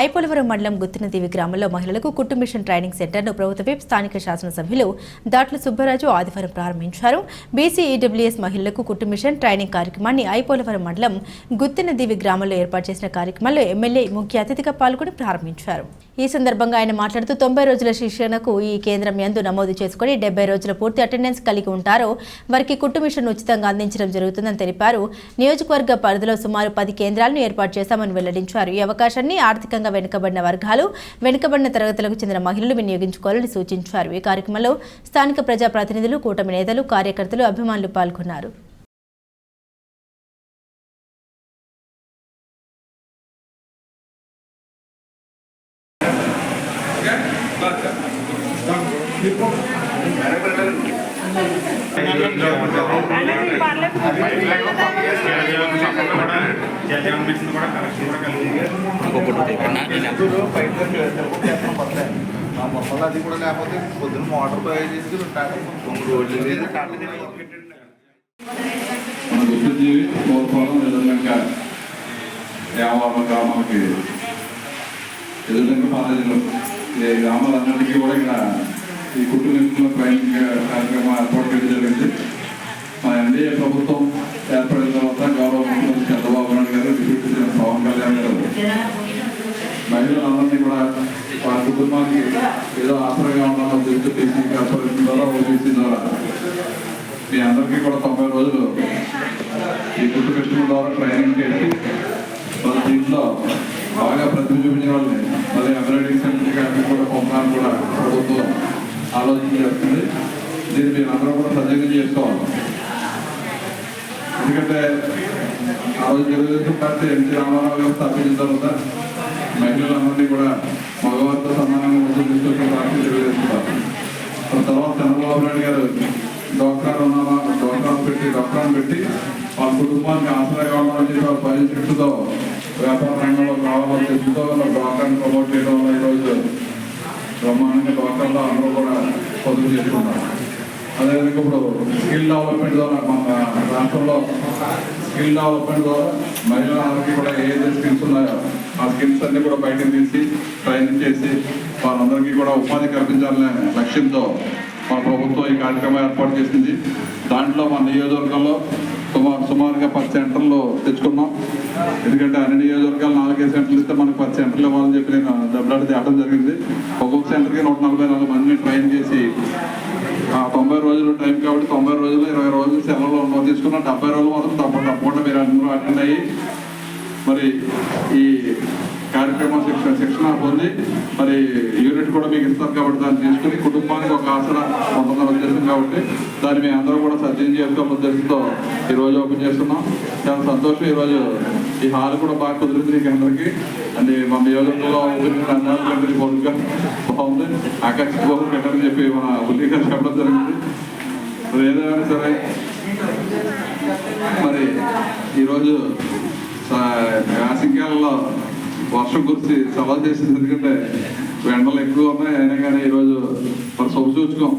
ఐపోలవరం మండలం గుత్తినదేవి గ్రామంలో మహిళలకు కుట్టు మిషన్ ట్రైనింగ్ సెంటర్ను ప్రభుత్వ విప్ స్థానిక శాసనసభ్యులు దాట్ల సుబ్బరాజు ఆదివారం ప్రారంభించారు. బీసీఈడబ్ల్యూఎస్ మహిళలకు కుట్టు మిషన్ ట్రైనింగ్ కార్యక్రమాన్ని ఐపోలవరం మండలం గుత్తినదేవి గ్రామంలో ఏర్పాటు చేసిన కార్యక్రమంలో ఎమ్మెల్యే ముఖ్య అతిథిగా పాల్గొని ప్రారంభించారు. ఈ సందర్భంగా ఆయన మాట్లాడుతూ తొంభై రోజుల శిక్షణకు ఈ కేంద్రం యందు నమోదు చేసుకుని డెబ్బై రోజుల పూర్తి అటెండెన్స్ కలిగి ఉంటారో. వారికి కుట్టు మిషన్ ఉచితంగా అందించడం జరుగుతుందని తెలిపారు. నియోజకవర్గ పరిధిలో సుమారు పది కేంద్రాలను ఏర్పాటు చేశామని వెల్లడించారు. ఈ అవకాశాన్ని ఆర్థికంగా వెనుకబడిన వర్గాలు వెనుకబడిన తరగతులకు చెందిన మహిళలు వినియోగించుకోవాలని సూచించారు. ఈ కార్యక్రమంలో స్థానిక ప్రజాప్రతినిధులు కూటమి నేతలు కార్యకర్తలు అభిమానులు పాల్గొన్నారు. మళ్ళీ అది కూడా లేకపోతే పొద్దున్న మోటార్ పోయి చేసుకుని టాటా రోడ్లు లేదు టాటా మన గుర్తించి కోరుకోవడం ఎదురులంక దేవాలయం గ్రామాలకి ఎదురులంక పాలజీలో గ్రామాలందరికీ కూడా ఇక్కడ ఈ కుటుంబంలో ట్రైనింగ్ కార్యక్రమం ఏర్పాటు చేయడం జరిగింది. మా ఎన్డీఏ ప్రభుత్వం ఏర్పడిన తర్వాత గౌరవ ముఖ్యమంత్రి చంద్రబాబు నాయుడు గారు డిప్యూటీ సీఎం పవన్ కళ్యాణ్ గారు మహిళలందరినీ కూడా వారి కుటుంబానికి ఏదో ఆసరగా ఉండాలని ఉద్దేశంతో టీసీ కార్పొరేషన్ ద్వారా ఓబీసీ ద్వారా మీ అందరికీ కూడా తొంభై రోజులు ఈ కుట్టు ద్వారా ట్రైనింగ్ చేసి మరి దీంట్లో బాగా ప్రతిభ చూపించిన వాళ్ళని మళ్ళీ ఎంబ్రాయిడింగ్ సెంటర్ గారికి కూడా పంపాలని కూడా ప్రభుత్వం ఆలోచన చేస్తుంది. దీన్ని మీరు అందరూ కూడా సజీవం చేసుకోవాలి. ఎందుకంటే ఆ రోజు తెలుగుదేశం పార్టీ ఎన్టీ రామారావు గారు స్థాపించిన తర్వాత మహిళలందరినీ కూడా మగవారితో సమానంగా ముందుకు తీసుకొచ్చిన పార్టీ తెలుగుదేశం పార్టీ తర్వాత చంద్రబాబు నాయుడు గారు డాక్టర్ ఉన్నామా డాక్టర్ పెట్టి డాక్టర్ని పెట్టి వాళ్ళ కుటుంబానికి ఆసరాగా ఉండాలని చెప్పి వాళ్ళ పని చెట్టుతో వ్యాపార రంగంలో కావాలని చెప్పుతో డాక్టర్ని ప్రమోట్ చేయడం వల్ల ఈరోజు బ్రహ్మాండంగా డాక్టర్లో అందరూ కూడా పొదుపు చేసుకున్నారు. అదేవిధంగా ఇప్పుడు స్కిల్ డెవలప్మెంట్ ద్వారా మన రాష్ట్రంలో స్కిల్ డెవలప్మెంట్ ద్వారా మహిళలందరికీ కూడా ఏదైతే స్కిల్స్ ఉన్నాయో ఆ స్కిల్స్ అన్ని కూడా బయటకు తీసి ట్రైనింగ్ చేసి వాళ్ళందరికీ కూడా ఉపాధి కల్పించాలనే లక్ష్యంతో మన ప్రభుత్వం ఈ కార్యక్రమం ఏర్పాటు చేసింది. దాంట్లో మన నియోజకవర్గంలో సుమారు సుమారుగా పది సెంటర్లు తెచ్చుకున్నాం. ఎందుకంటే అన్ని నియోజకవర్గాలు నాలుగైదు సెంటర్లు ఇస్తే మనకు పది సెంటర్లు ఇవ్వాలని చెప్పి నేను దెబ్బలాడి తేవడం జరిగింది. ఒక్కొక్క సెంటర్కి నూట నలభై నాలుగు మందిని ట్రైన్ చేసి ఆ తొంభై రోజులు టైం కాబట్టి తొంభై రోజులు ఇరవై రోజులు సెలవులు తీసుకున్నాం తీసుకున్న డెబ్బై రోజులు మాత్రం తప్ప తప్పకుండా మీరు అందరూ అటెండ్ అయ్యి మరి ఈ కార్యక్రమం శిక్షణ శిక్షణ పొంది మరి యూనిట్ కూడా మీకు ఇస్తారు కాబట్టి దాన్ని తీసుకుని కుటుంబానికి ఒక ఆసరా పొందడం ఉద్దేశం కాబట్టి దాన్ని మీ అందరూ కూడా సత్యం చేసుకో ఉద్దేశంతో ఈరోజు ఓపెన్ చేస్తున్నాం. చాలా సంతోషం ఈ రోజు. ఈ హాల్ కూడా బాగా కుదిరింది మీకు అందరికీ. అండ్ మన నియోజకవర్గంలో అందరికీ పొడుగ్గా బాగుంది. ఆకాశ బాబు పెట్టని చెప్పి మన ఉల్లి గారు చెప్పడం జరిగింది. ఏదైనా సరే మరి ఈరోజు వేసవికాలంలో వర్షం కురిసి సవాల్ చేసింది ఎందుకంటే ఎండలు ఎక్కువ ఉన్నాయి అయినా కానీ ఈరోజు మరి శుభ చూసుకోం.